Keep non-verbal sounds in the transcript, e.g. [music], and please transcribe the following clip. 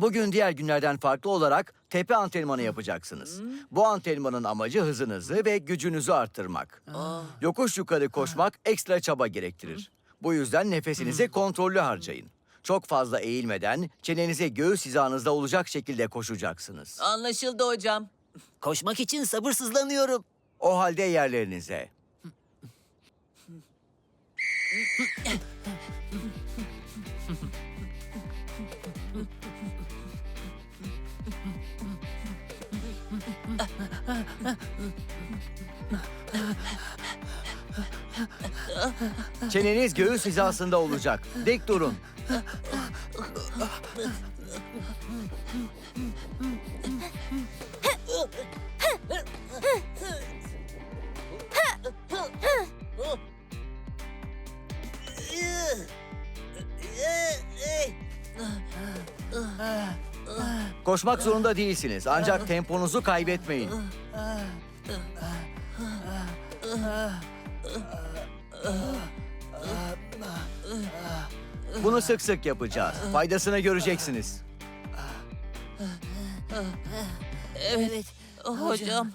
Bugün diğer günlerden farklı olarak tepe antrenmanı yapacaksınız. Bu antrenmanın amacı hızınızı ve gücünüzü arttırmak. Yokuş yukarı koşmak ekstra çaba gerektirir. Bu yüzden nefesinizi kontrollü harcayın. Çok fazla eğilmeden çenenize göğüs hizanızda olacak şekilde koşacaksınız. Anlaşıldı hocam. Koşmak için sabırsızlanıyorum. O halde yerlerinize. [laughs] Çeneniz göğüs hizasında olacak. Dik durun. [laughs] Koşmak zorunda değilsiniz. Ancak temponuzu kaybetmeyin. Bunu sık sık yapacağız. Faydasını göreceksiniz. Evet. Hocam.